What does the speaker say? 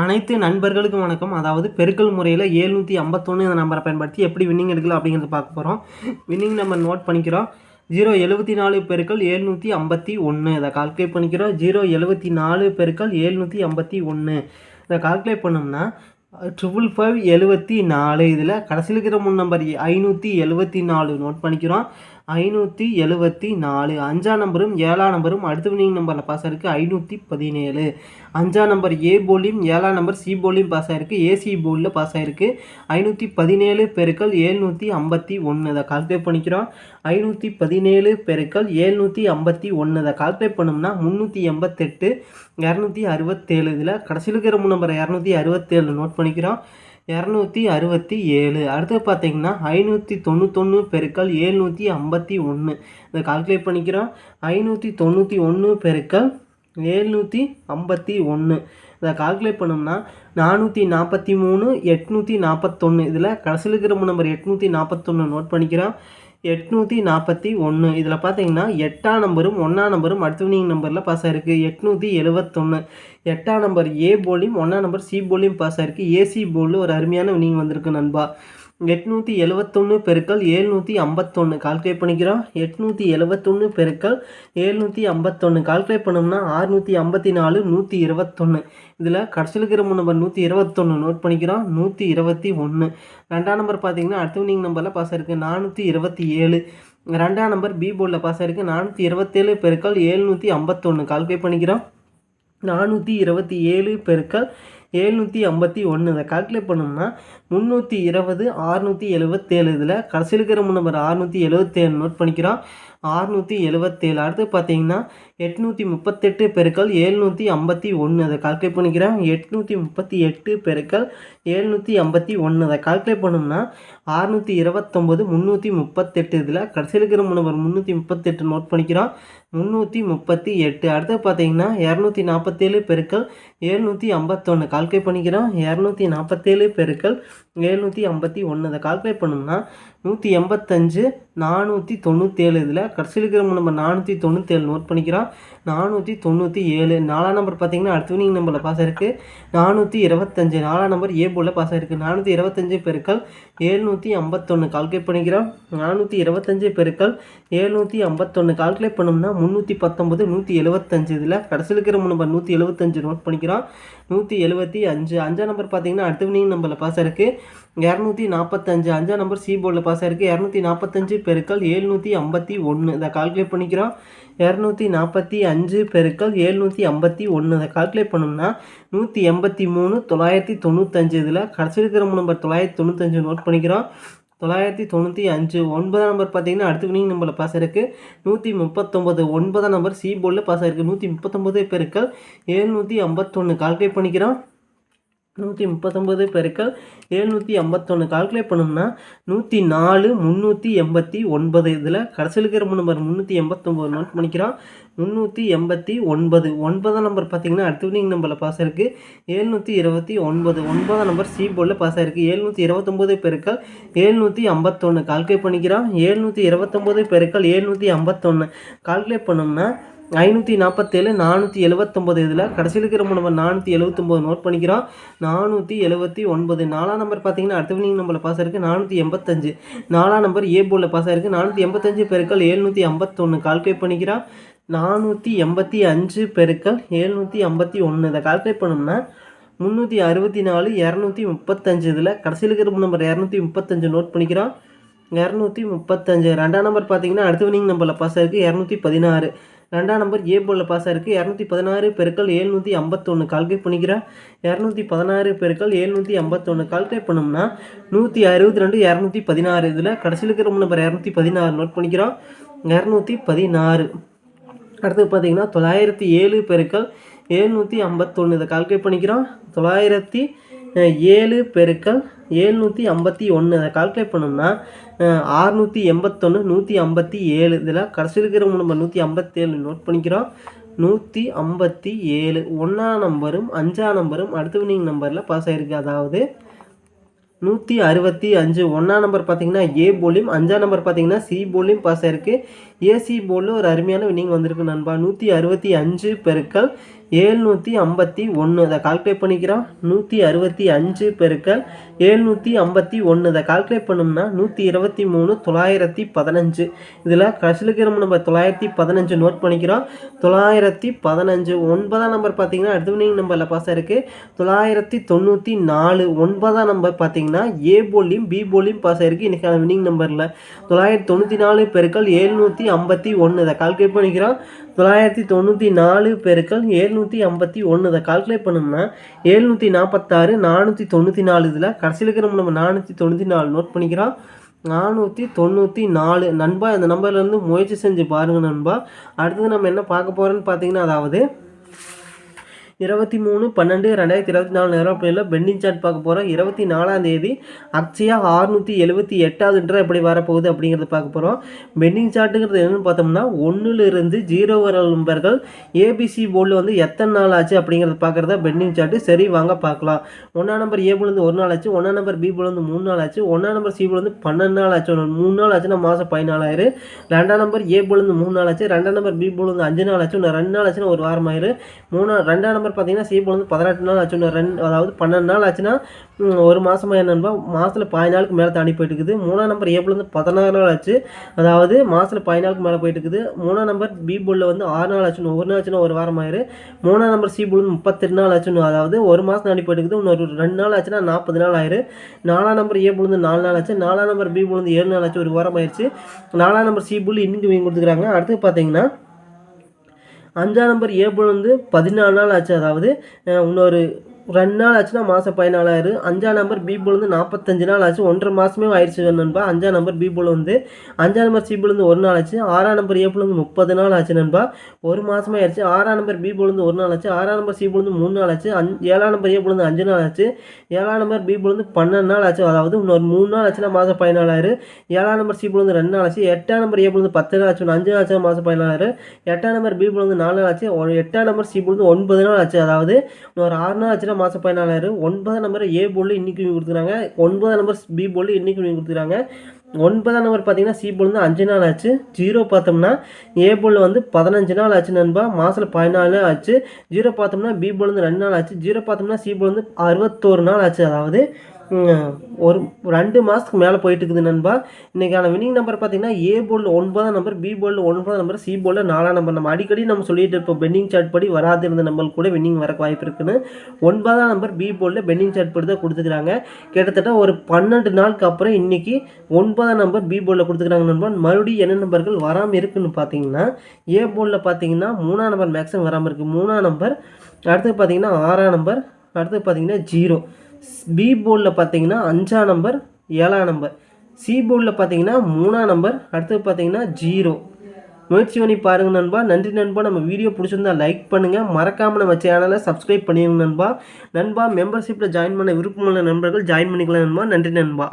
அனைத்து நண்பர்களுக்கும் வணக்கம். அதாவது பெருக்கல் முறையில் ஏழ்நூற்றி ஐம்பத்தொன்று இந்த நம்பரை பயன்படுத்தி எப்படி வின்னிங் எடுக்கலாம் அப்படிங்கிறத பார்க்க போகிறோம் வின்னிங் நம்பர் நோட் பண்ணிக்கிறோம். ஜீரோ எழுபத்தி நாலு பெருக்கள் ஏழ்நூற்றி ஐம்பத்தி ஒன்று இதை கால்குலேட் பண்ணிக்கிறோம். ஜீரோ எழுபத்தி நாலு பெருக்கள் ஏழ்நூற்றி ஐம்பத்தி ஒன்று இதை கால்குலேட் பண்ணோம்னா ட்ரிபிள் ஃபைவ் எழுபத்தி நாலு. இதில் கடைசியில் இருக்கிற மூணு நம்பர் ஐநூற்றி எழுபத்தி நாலு நோட் பண்ணிக்கிறோம். ஐநூற்றி எழுபத்தி நாலு. அஞ்சாம் நம்பரும் ஏழாம் நம்பரும் அடுத்த வினிங் நம்பரில் பாஸ் ஆயிருக்கு ஐநூற்றி பதினேழு. அஞ்சாம் நம்பர் ஏ போலியும் ஏழாம் நம்பர் சி போலியும் பாஸ் ஆயிருக்கு. ஏசி போலில் பாஸ் ஆயிருக்கு. ஐநூற்றி பதினேழு பெருக்கள் ஏழ்நூற்றி ஐம்பத்தி ஒன்று அதை கால்குலேட் பண்ணிக்கிறோம். ஐநூற்றி பதினேழு பெருக்கள் ஏழ்நூற்றி ஐம்பத்தி ஒன்று அதை கால்குலேட் பண்ணோம்னா முந்நூற்றி எண்பத்தெட்டு இரநூத்தி அறுபத்தேழு. இதில் கடைசியில் இருக்கிற மூணு நம்பர் இரநூத்தி அறுபத்தேழு நோட் பண்ணிக்கிறோம். இரநூத்தி அறுபத்தி ஏழு. அடுத்து பார்த்தீங்கன்னா ஐநூற்றி தொண்ணூத்தொன்று பெருக்கல் ஏழ்நூற்றி ஐம்பத்தி ஒன்று இதை கால்குலேட் பண்ணிக்கிறோம். ஐநூற்றி தொண்ணூற்றி ஒன்று பெருக்கல் ஏழ்நூற்றி ஐம்பத்தி ஒன்று இதை கால்குலேட் பண்ணோம்னா நானூற்றி நாற்பத்தி மூணு எட்நூற்றி நாற்பத்தொன்று இதில் கடைசியில் இருக்கிற நம்பர் எட்நூற்றி நாற்பத்தொன்று நோட் பண்ணிக்கிறோம். எட்நூற்றி நாற்பத்தி ஒன்று இதில் பார்த்தீங்கன்னா எட்டாம் நம்பரும் ஒன்றாம் நம்பரும் அடுத்தவனிங் நம்பரில் பாஸ் ஆயிருக்கு. எட்நூற்றி எழுபத்தொன்று எட்டாம் நம்பர் ஏ போலியும் ஒன்றாம் நம்பர் சி போலியும் பாஸ் ஆயிருக்கு. ஏசி போலில் ஒரு அருமையான வினிங் வந்திருக்கு நண்பா. எட்நூற்றி எழுவத்தொன்று பெருக்கல் ஏழ்நூற்றி ஐம்பத்தொன்று கால்குலேட் பண்ணிக்கிறோம். எட்நூற்றி எழுவத்தொன்று பெருக்கல் ஏழ்நூற்றி ஐம்பத்தொன்று கால்குலேட் பண்ணோம்னா ஆறுநூற்றி ஐம்பத்தி நாலு நூற்றி இருபத்தொன்று இதில் கடைசியில் இருக்கிற நம்பர் நூற்றி இருபத்தொன்று நோட் பண்ணிக்கிறோம். நூற்றி இருபத்தி ஒன்று ரெண்டாம் நம்பர் பார்த்தீங்கன்னா அடுத்தவனிங் நம்பரில் பாஸ் இருக்குது நானூற்றி இருபத்தி ஏழு. ரெண்டாம் நம்பர் பி போர்டில் பாஸ் ஆயிருக்கு நானூற்றி இருபத்தேழு பெருக்கல் ஏழ்நூற்றி ஐம்பத்தொன்று கால்குலேட் பண்ணிக்கிறோம். நானூற்றி இருபத்தி ஏழு பெருக்கல் ஏழ்நூற்றி ஐம்பத்தி ஒன்று இதை கால்குலேட் பண்ணோம்னா முந்நூற்றி இருபது ஆறுநூற்றி எழுபத்தேழு இதில் கடைசியில் இருக்கிற நம்பர் ஆறுநூற்றி எழுபத்தேழு நோட் பண்ணிக்கிறோம். ஆறுநூற்றி எழுபத்தேழு அடுத்து பார்த்தீங்கன்னா எட்நூற்றி முப்பத்தெட்டு பெருக்கல் ஏழ்நூற்றி ஐம்பத்தி ஒன்று அதை கால்குலேட் பண்ணிக்கிறேன். எட்நூற்றி முப்பத்தி எட்டு பெருக்கல் ஏழ்நூற்றி ஐம்பத்தி ஒன்று அதை கால்குலேட் பண்ணோம்னா ஆறுநூற்றி இருபத்தொம்போது முந்நூற்றி முப்பத்தெட்டு இதில் கடைசியில் இருக்கிற நம்பர் முந்நூற்றி முப்பத்தெட்டு நோட் பண்ணிக்கிறோம். முந்நூற்றி முப்பத்தி எட்டு அடுத்து பார்த்தீங்கன்னா இரநூத்தி நாற்பத்தேழு பெருக்கல் ஏழ்நூற்றி ஐம்பத்தொன்று கால்குலேட் பண்ணிக்கிறோம். இரநூத்தி நாற்பத்தேழு பெருக்கல் எழுநூற்றி ஐம்பத்தி ஒன்று அதை கால்குலேட் பண்ணோம்னா நூற்றி எண்பத்தஞ்சு நானூற்றி தொண்ணூற்றேழு இதில் கடைசியில் இருக்கிற நம்பர் நானூற்றி தொண்ணூற்றேழு நோட் பண்ணிக்கிறோம். நானூற்றி தொண்ணூற்றி ஏழு நாலாம் நம்பர் பார்த்தீங்கன்னா அடுத்த வினிங் நம்பரில் பாஸ் ஆயிருக்கு. நானூற்றி இருபத்தஞ்சு நாலாம் நம்பர் ஏ போலில் பாஸ் ஆயிருக்கு. நானூற்றி இருபத்தஞ்சு பெருக்கள் ஏழ்நூற்றி ஐம்பத்தொன்று கால்குலேட் பண்ணிக்கிறோம். நானூற்றி இருபத்தஞ்சு பெருக்கள் ஏழ்நூற்றி ஐம்பத்தொன்று கால்குலேட் பண்ணோம்னா முந்நூற்றி பத்தொம்பது நூற்றி எழுபத்தஞ்சு இதில் கடைசியில் இருக்கிற நம்பர் நூற்றி எழுபத்தஞ்சு நோட் பண்ணிக்கிறோம். நூற்றி எழுபத்தி அஞ்சு அஞ்சாம் நம்பர் பார்த்தீங்கன்னா அடுத்த வினிங் நம்பரில் பாஸ் இருக்குது இரநூத்தி நாற்பத்தஞ்சு அஞ்சாம் நம்பர் சி போர்டில் பாஸ் ஆயிருக்கு. இரநூத்தி நாற்பத்தஞ்சு பெருக்கள் ஏழ்நூற்றி ஐம்பத்தி ஒன்று இதை கால்குலேட் பண்ணிக்கிறோம். இரநூத்தி நாற்பத்தி அஞ்சு பெருக்கள் ஏழ்நூற்றி ஐம்பத்தி ஒன்று இதை கால்குலேட் பண்ணோம்னா நூற்றி எண்பத்தி மூணு தொள்ளாயிரத்தி தொண்ணூத்தஞ்சு. இதில் கடைசி இருக்கிற நம்பர் தொள்ளாயிரத்தி தொண்ணூத்தஞ்சு நோட் பண்ணிக்கிறோம். தொள்ளாயிரத்தி தொண்ணூற்றி அஞ்சு ஒன்பதாம் நம்பர் பார்த்தீங்கன்னா அடுத்த வினிங் நம்பரில் பாஸ் ஆயிருக்கு. நூற்றி முப்பத்தொம்பது ஒன்பதாம் நம்பர் சி போர்டில் பாஸ் ஆயிருக்கு. நூற்றி முப்பத்தொம்பது பெருக்கள் ஏழ்நூற்றி ஐம்பத்தொன்று கால்குலேட் பண்ணிக்கிறோம். நூற்றி முப்பத்தொம்பது பெருக்கள் எழுநூற்றி ஐம்பத்தொன்று கால்குலேட் பண்ணோம்னா நூற்றி நாலு முந்நூற்றி எண்பத்தி ஒன்பது. இதில் கடைசியில் இருக்கிற நம்பர் முந்நூற்றி எண்பத்தொம்போது நோட் பண்ணிக்கிறோம். முந்நூற்றி எண்பத்தி ஒன்பது. ஒன்பதாம் நம்பர் பார்த்தீங்கன்னா அடுத்த வினிங் நம்பரில் பாஸ் ஆயிருக்கு. ஏழ்நூற்றி இருபத்தி ஒன்பது. ஒன்பதாம் நம்பர் சி போர்டில் பாஸ் ஆயிருக்கு. ஏழ்நூற்றி இருபத்தொம்போது பெருக்கள் ஏழ்நூற்றி ஐம்பத்தொன்று கால்குலேட் பண்ணிக்கிறோம். ஏழ்நூற்றி இருபத்தொம்போது பெருக்கள் ஏழ்நூற்றி ஐம்பத்தொன்று கால்குலேட் பண்ணோம்னா ஐநூற்றி நாற்பத்தேழு நானூற்றி எழுபத்தொம்போது இதில் கடைசியில் இருக்கிற நம்பர் நானூற்றி எழுபத்தொம்போது நோட் பண்ணிக்கிறோம். நானூற்றி எழுபத்தி ஒன்பது. நாலாம் நம்பர் பார்த்தீங்கன்னா அடுத்த வினிங் நம்பரில் பாஸ் ஆயிருக்கு நானூற்றி எண்பத்தஞ்சு. நாலாம் நம்பர் ஏ போர்டில் பாஸ் ஆயிருக்கு நானூற்றி எண்பத்தஞ்சு பெருக்கள் ஏழ்நூற்றி ஐம்பத்தொன்று கால்குலேட் பண்ணிக்கிறா. நானூற்றி எண்பத்தி அஞ்சு பெருக்கள் ஏழ்நூற்றி ஐம்பத்தி ஒன்று இதை கால்குலேட் பண்ணோம்னா முந்நூற்றி அறுபத்தி நாலு இரநூத்தி முப்பத்தஞ்சு. இதில் கடைசியில் இருக்கிற நம்பர் இரநூத்தி முப்பத்தஞ்சு நோட் பண்ணிக்கிறோம் இரநூத்தி முப்பத்தஞ்சு. ரெண்டாம் நம்பர் பார்த்தீங்கன்னா அடுத்த வினிங் நம்பரில் பாஸ் ஆயிருக்கு இரநூத்தி பதினாறு. ரெண்டாம் நம்பர் ஏ போலில் பாஸ் ஆயிருக்கு. இரநூத்தி பதினாறு பெருக்கள் ஏழ்நூற்றி ஐம்பத்தொன்று கால்குலேட் பண்ணிக்கிறேன் இரநூத்தி பதினாறு பெருக்கள் ஏழ்நூற்றி ஐம்பத்தொன்று கால்குலேட் பண்ணோம்னா நூற்றி அறுபத்தி ரெண்டு இரநூத்தி பதினாறு. இதில் கடைசியில் இருக்கிற நம்பர் இரநூத்தி பதினாறு நோட் பண்ணிக்கிறோம். இரநூத்தி பதினாறு. அடுத்து பார்த்தீங்கன்னா தொள்ளாயிரத்தி ஏழு பெருக்கள் ஏழ்நூற்றி ஐம்பத்தொன்று இதை கால்குலேட் பண்ணிக்கிறோம் தொள்ளாயிரத்தி ஏழு பெருக்கல் ஏழ்நூற்றி ஐம்பத்தி ஒன்று அதை கால்குலேட் பண்ணோம்னா ஆறுநூற்றி எண்பத்தொன்று நூற்றி ஐம்பத்தி ஏழு. இதில் கடைசி இருக்கிற நம்பர் நூற்றி ஐம்பத்தேழு நோட் பண்ணிக்கிறோம். நூற்றி ஐம்பத்தி ஏழு. ஒன்றாம் நம்பரும் அஞ்சாம் நம்பரும் அடுத்த வினிங் நம்பரில் பாஸ் ஆகிருக்கு அதாவது நூற்றி அறுபத்தி அஞ்சு. ஒன்றாம் நம்பர் பார்த்தீங்கன்னா ஏ போலியும் அஞ்சாம் நம்பர் பார்த்தீங்கன்னா சி போலியும் பாஸ் ஆயிருக்கு. ஏசி போர்டில் ஒரு அருமையான வினிங் வந்திருக்கு நண்பா. நூற்றி அறுபத்தி அஞ்சு பெருக்கள் ஏழ்நூற்றி ஐம்பத்தி ஒன்று அதை கால்குலேட் பண்ணிக்கிறோம். நூற்றி அறுபத்தி அஞ்சு பெருக்கள் ஏழ்நூற்றி ஐம்பத்தி ஒன்று இதை கால்குலேட் பண்ணோம்னா நூற்றி இருபத்தி மூணு தொள்ளாயிரத்தி பதினஞ்சு. இதில் கடைசியில் இருக்கிற நம்ம தொள்ளாயிரத்தி பதினஞ்சு நோட் பண்ணிக்கிறோம். தொள்ளாயிரத்தி பதினஞ்சு ஒன்பதாம் நம்பர் பார்த்தீங்கன்னா அடுத்த வினிங் நம்பரில் பாஸ் இருக்குது தொள்ளாயிரத்தி தொண்ணூற்றி நாலு ஒன்பதாம் நம்பர் பார்த்தீங்கன்னா ஏ போலியும் பி போலியும் பாஸ் ஆயிருக்கு. இன்றைக்கான வினிங் நம்பரில் தொள்ளாயிரத்தி தொண்ணூற்றி நாலு பெருக்கள் ஏழ்நூற்றி ஐம்பத்தி ஒன்று இதை கால்குலேட் பண்ணிக்கிறோம். தொள்ளாயிரத்தி தொண்ணூற்றி நாலு பெருக்கள் ஏழ்நூற்றி ஐம்பத்தி ஒன்று இதை கால்குலேட் பண்ணோம்னா ஏழ்நூற்றி நாற்பத்தாறு நானூற்றி தொண்ணூற்றி நாலு இதில் கடைசியில் இருக்கிற நம்ம நானூற்றி தொண்ணூற்றி நாலு நோட் பண்ணிக்கிறோம். நானூற்றி தொண்ணூற்றி நாலு. நண்பா இந்த நம்பர்லேருந்து முயற்சி செஞ்சு பாருங்கள் நண்பா. அடுத்தது நம்ம என்ன பார்க்க போகிறோன்னு பார்த்தீங்கன்னா அதாவது இருபத்தி மூணு பன்னெண்டு ரெண்டாயிரத்தி இருபத்தி நாலு நேரம் பிள்ளையில் பெண்டிங் சார்ட் பார்க்க போகிறோம் இருபத்தி நாலாம் தேதி அக்ஷயா ஆறுநூற்றி எழுபத்தி எட்டாவதுன்ற எப்படி வரப்போகுது அப்படிங்கிறத பார்க்க போகிறோம் பெண்டிங் சார்ட்டுங்கிறது என்னென்னு பார்த்தோம்னா ஒன்றுலேருந்து ஜீரோ வர நம்பர்கள் ஏபிசி போர்டில் வந்து எத்தனை நாள் ஆச்சு அப்படிங்கிறத பார்க்குறதா பெண்டிங் சார்ட்டு. சரி வாங்க பார்க்கலாம். ஒன்றாம் நம்பர் ஏ போலேருந்து ஒரு நாள் ஆச்சு ஒன்றாம் நம்பர் பி போலேருந்து மூணு நாள் ஆச்சு ஒன்றாம் நம்பர் சி போலேருந்து பன்னெண்டு நாள் ஆச்சு ஒன்று மூணு நாள் ஆச்சுன்னா மாதம் பதினாலாயிரம். ரெண்டாம் நம்பர் ஏ போலேருந்து மூணு நாள் ஆச்சு ரெண்டாம் நம்பர் பி போலேருந்து அஞ்சு நாள் ஆச்சு ஒன்று ரெண்டு நாள் ஆச்சுன்னா ஒரு வாரம் ஆயிரு மூணா ரெண்டாம் நம்பர் பார்த்தீங்கன்னா சி வந்து பதினெட்டு நாள் ஆச்சுன்னு ரெண்டு அதாவது பன்னெண்டு நாள் ஆச்சுன்னா ஒரு மாதமாக என்னென்னா மாதத்தில் பாதி நாளுக்கு மேலே தாண்டி போயிட்டு இருக்குது. மூணாம் நம்பர் ஏ வந்து பதினாறு நாள் ஆச்சு. அதாவது மாதத்தில் பாதி நாளுக்கு மேலே போயிட்டு இருக்குது. மூணாம் நம்பர் பி புல்லில் வந்து ஆறு நாள் ஆச்சுன்னு ஒரு நாள் ஆச்சுன்னா ஒரு வாரம் ஆயிரு. மூணாம் நம்பர் சி புல் முப்பத்தெட்டு நாள் ஆச்சுன்னு அதாவது ஒரு மாதம் தாண்டி போயிட்டு இருக்குது. இன்னொரு ரெண்டு நாள் ஆச்சுன்னா நாற்பது நாள் ஆயிரு. நாலாம் நம்பர் ஏ போலேருந்து நாலு நாள் ஆச்சு. நாலாம் நம்பர் பி புழுந்து ஏழு நாள் ஆச்சு. ஒரு வாரம் ஆயிடுச்சு நாலாம் நம்பர் சி புல் இன்னைக்கு வீங்க கொடுத்துக்கிறாங்க அடுத்து பார்த்தீங்கன்னா அஞ்சாம் நம்பர் ஏபிள் வந்து பதினாலு நாள் ஆச்சு. அதாவது இன்னொரு ரெண்டு நாள் ஆச்சுன்னா மாதம் பதினாலாயிரம் அஞ்சாம் நம்பர் பி போல் வந்து நாற்பத்தஞ்சு நாள் ஆச்சு ஒன்றரை மாதமே ஆயிடுச்சு நண்பா அஞ்சாம் நம்பர் பி போல் வந்து அஞ்சாம் நம்பர் சி போல் வந்து ஒரு நாள் ஆச்சு ஆறாம் நம்பர் ஏ போல் வந்து முப்பது நாள் ஆச்சு நண்பா ஒரு மாதமே ஆயிடுச்சு ஆறாம் நம்பர் பி போல் வந்து ஒரு நாள் ஆச்சு ஆறாம் நம்பர் சி போல் வந்து மூணு நாள் ஆச்சு அஞ் ஏழாம் நம்பர் ஏ போல் வந்து அஞ்சு நாள் ஆச்சு ஏழாம் நம்பர் பி போல் வந்து பன்னெண்டு நாள் ஆச்சு அதாவது இன்னொரு மூணு நாள் ஆச்சுன்னா மாதம் பதினாலாயிரம் ஏழாம் நம்பர் சி போல் வந்து ரெண்டு நாள் ஆச்சு எட்டாம் நம்பர் ஏ போல் வந்து பத்து நாள் ஆச்சு அஞ்சு நாள் ஆச்சு மாதம் பதினாலாயிரம் எட்டாம் நம்பர் பி போல் வந்து நாலு நாள் ஆச்சு எட்டாம் நம்பர் சி போல் வந்து ஒன்பது நாள் ஆச்சு அதாவது இன்னொரு ஆறு நாள் ஆச்சுன்னா மாதம் பதினாலாயிரம் ஒன்பதாம் நம்பர் ஏ போர்டில் இன்றைக்கி கொடுத்துருக்காங்க. ஒன்பதாம் நம்பர் பி இன்னைக்கு இன்றைக்கி கொடுத்துருக்காங்க. ஒன்பதாம் நம்பர் பார்த்தீங்கன்னா சி போல் வந்து அஞ்சு நாள் ஆச்சு. ஜீரோ பார்த்தோம்னா ஏ போல் வந்து பதினஞ்சு நாள் ஆச்சு நண்பா. மாதத்தில் பதினாலு ஆச்சு. ஜீரோ பார்த்தோம்னா பி போல் வந்து ரெண்டு நாள் ஆச்சு. ஜீரோ பார்த்தோம்னா சி போல் வந்து அறுபத்தோரு நாள் ஆச்சு. அதாவது ஒரு ரெண்டு மாதத்துக்கு மேலே போயிட்டு இருக்குது நண்பா இன்றைக்கான வினிங் நம்பர் பார்த்தீங்கன்னா ஏ போல்டு ஒன்பதாம் நம்பர் பி போல்டு ஒன்பதாம் நம்பர் சி போர்டில் நாலாம் நம்பர் நம்ம அடிக்கடி நம்ம சொல்லிட்டு இருப்போம் பெண்டிங் சார்ட் படி வராது இருந்த நம்பர் கூட வின்னிங் வரக்கு வாய்ப்பு இருக்குன்னு. ஒன்பதாம் number B board pending chart படி தான் கொடுத்துக்கிறாங்க. கிட்டத்தட்ட ஒரு பன்னெண்டு நாளுக்கு அப்புறம் இன்றைக்கி ஒன்பதாம் நம்பர் பி போர்டில் கொடுத்துக்கிறாங்க நண்பா. மறுபடியும் என்ன நம்பர்கள் வராமல் இருக்குன்னு பார்த்தீங்கன்னா ஏ போர்டில் பார்த்தீங்கன்னா மூணாம் நம்பர் மேக்ஸிமம் வராமல் இருக்குது மூணாம் நம்பர் அடுத்து பார்த்தீங்கன்னா ஆறாம் நம்பர் அடுத்து பார்த்தீங்கன்னா ஜீரோ பி போர்டில் பார்த்தீங்கன்னா அஞ்சாம் நம்பர் ஏழாம் நம்பர் சி போர்டில் பார்த்தீங்கன்னா மூணாம் நம்பர் அடுத்தது பார்த்தீங்கன்னா ஜீரோ முயற்சி பண்ணி பாருங்க நண்பா. நன்றி நண்பா. நம்ம வீடியோ பிடிச்சிருந்தா லைக் பண்ணுங்கள் மறக்காமல் நம்ம சேனலை சப்ஸ்கிரைப் பண்ணிடுங்க நண்பா. நண்பா மெம்பர்ஷிப்பில் ஜாயின் பண்ண விருப்பமுள்ள நண்பர்கள் ஜாயின் பண்ணிக்கலாம் நண்பா. நன்றி நண்பா.